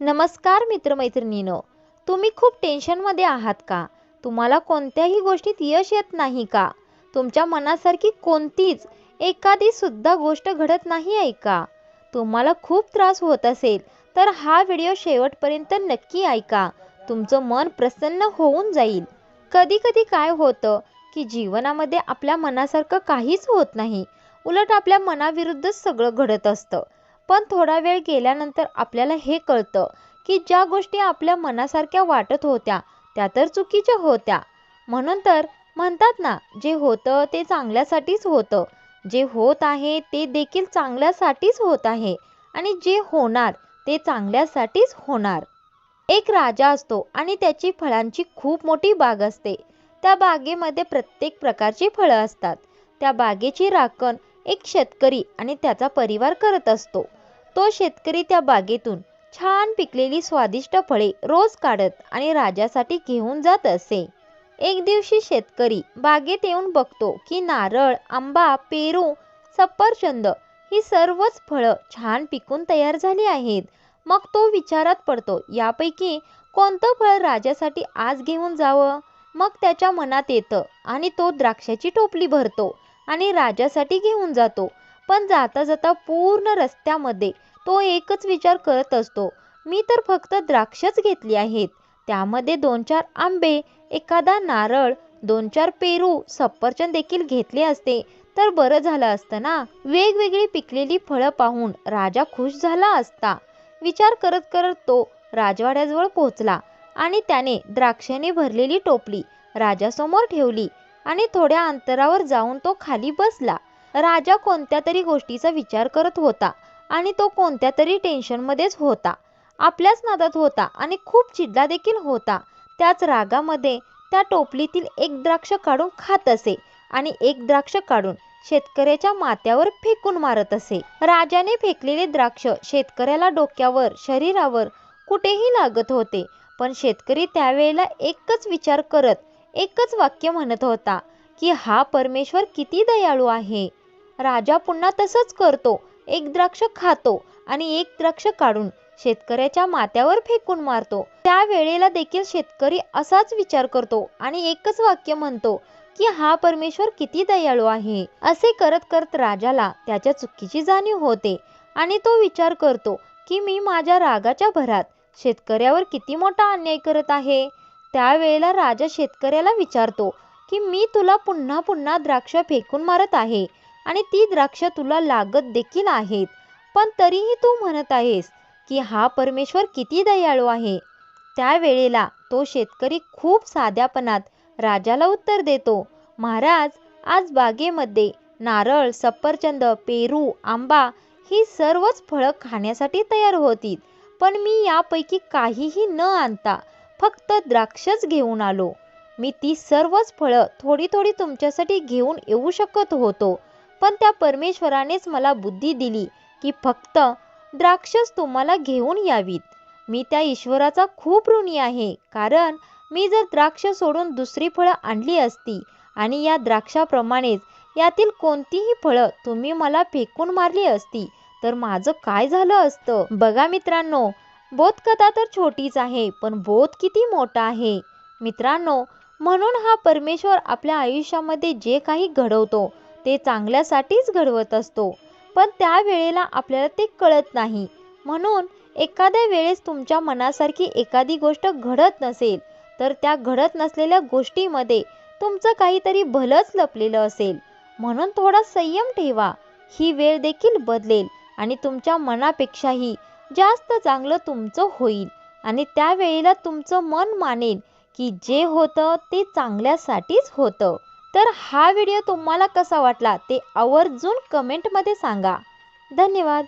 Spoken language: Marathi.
नमस्कार मित्रमैत्रिणीनो तुम्ही खूप टेन्शनमध्ये आहात का? तुम्हाला कोणत्याही गोष्टीत यश येत नाही का? तुमच्या मनासारखी कोणतीच एखादी सुद्धा गोष्ट घडत नाही आहे का? तुम्हाला खूप त्रास होत असेल तर हा व्हिडिओ शेवटपर्यंत नक्की ऐका. तुमचं मन प्रसन्न होऊन जाईल. कधी कधी काय होतं की जीवनामध्ये आपल्या मनासारखं काहीच होत नाही. उलट आपल्या मनाविरुद्ध सगळं घडत असतं. पण थोडा वेळ गेल्यानंतर आपल्याला हे कळतं की ज्या गोष्टी आपल्या मनासारख्या वाटत होत्या त्या तर चुकीच्या होत्या. म्हणून तर म्हणतात ना जे होतं ते चांगल्यासाठीच होतं. जे होत आहे ते देखील चांगल्यासाठीच होत आहे आणि जे होणार ते चांगल्यासाठीच होणार. एक राजा असतो आणि त्याची फळांची खूप मोठी बाग असते. त्या बागेमध्ये प्रत्येक प्रकारची फळं असतात. त्या बागेची राखण एक शेतकरी आणि त्याचा परिवार करत असतो. तो शेतकरी त्या बागेतून छान पिकलेली स्वादिष्ट फळे रोज काढत आणि राजासाठी घेऊन जात असे. एक दिवशी शेतकरी बागेत येऊन बघतो की नारळ आंबा पेरू सफरचंद ही सर्वच फळं छान पिकून तयार झाली आहेत. मग तो विचारात पडतो यापैकी कोणतं फळ राजासाठी आज घेऊन जावं? मग त्याच्या मनात येतं आणि तो द्राक्षाची टोपली भरतो आणि राजासाठी घेऊन जातो. पण जाता जाता पूर्ण रस्त्यामध्ये तो एकच विचार करत असतो. मी तर फक्त द्राक्षच घेतली आहेत. त्यामध्ये दोन चार आंबे एखादा नारळ दोन चार पेरू सफरचंद देखील घेतले असते. तर बरं झालं असतं ना? वेगवेगळी पिकलेली फळं पाहून राजा खुश झाला असता. विचार करत करत तो राजवाड्याजवळ पोहोचला आणि त्याने द्राक्षाने भरलेली टोपली राजासमोर ठेवली आणि थोड्या अंतरावर जाऊन तो खाली बसला. राजा कोणत्या तरी गोष्टीचा विचार करत होता. आणि तो कोणत्या तरी टेन्शनमध्येच होता. आपल्याच नादात होता आणि खूप चिडला देखील होता. त्याच रागामध्ये त्या टोपलीतील एक द्राक्ष काढून खात असे आणि एक द्राक्ष काढून शेतकऱ्याच्या माथ्यावर फेकून मारत असे. राजाने फेकलेले द्राक्ष शेतकऱ्याला डोक्यावर शरीरावर कुठेही लागत होते पण शेतकरी त्यावेळेला एकच विचार करत एकच वाक्य म्हणत होता की हा परमेश्वर किती दयाळू आहे. राजा पुन्हा तसंच करतो. एक द्राक्ष खातो आणि एक द्राक्ष काढून शेतकऱ्याच्या माथ्यावर फेकून मारतो. त्या वेळेला देखील शेतकरी असाच विचार करतो आणि एकच वाक्य म्हणतो की हा परमेश्वर किती दयाळू आहे. असे करत करत राजाला त्याच्या चुकीची जाणीव होते आणि तो विचार करतो की मी माझ्या रागाच्या भरात शेतकऱ्यावर किती मोठा अन्याय करत आहे? त्यावेळेला राजा शेतकऱ्याला विचारतो की मी तुला पुन्हा पुन्हा द्राक्ष फेकून मारत आहे. आणि ती द्राक्ष तुला लागत देखील आहेत. पण तरीही तू म्हणत आहेस की हा परमेश्वर किती दयाळू आहे. त्यावेळेला तो शेतकरी खूप साध्यापणात राजाला उत्तर देतो. महाराज आज बागेमध्ये नारळ सफरचंद पेरू आंबा ही सर्वच फळं खाण्यासाठी तयार होती पण मी यापैकी काहीही न आणता फक्त द्राक्षच घेऊन आलो. मी ती सर्वच फळं थोडी थोडी तुमच्यासाठी घेऊन येऊ शकत होतो. पण त्या परमेश्वरानेच मला बुद्धी दिली की फक्त द्राक्षच तुम्हाला घेऊन यावीत. मी त्या ईश्वराचा खूप ऋणी आहे कारण मी जर द्राक्ष सोडून दुसरी फळं आणली असती आणि या द्राक्षाप्रमाणेच यातील कोणतीही फळं तुम्ही मला फेकून मारली असती तर माझं काय झालं असतं? बघा मित्रांनो बोधकथा तर छोटीच आहे पण बोध किती मोठा आहे. मित्रांनो म्हणून हा परमेश्वर आपल्या आयुष्यामध्ये जे काही घडवतो ते चांगल्यासाठीच घडवत असतो. पण त्या वेळेला आपल्याला ते कळत नाही. म्हणून एखाद्या वेळेस तुमच्या मनासारखी एखादी गोष्ट घडत नसेल तर त्या घडत नसलेल्या गोष्टीमध्ये तुमचं काहीतरी भलंच लपलेलं असेल. म्हणून थोडा संयम ठेवा. ही वेळ देखील बदलेल आणि तुमच्या मनापेक्षाही जास्त चांगलं तुमचं होईल आणि त्यावेळेला तुमचं मन मानेल की जे होतं ते चांगल्यासाठीच होतं. तर हा व्हिडिओ तुम्हाला कसा वाटला ते आवर्जून कमेंटमध्ये सांगा. धन्यवाद.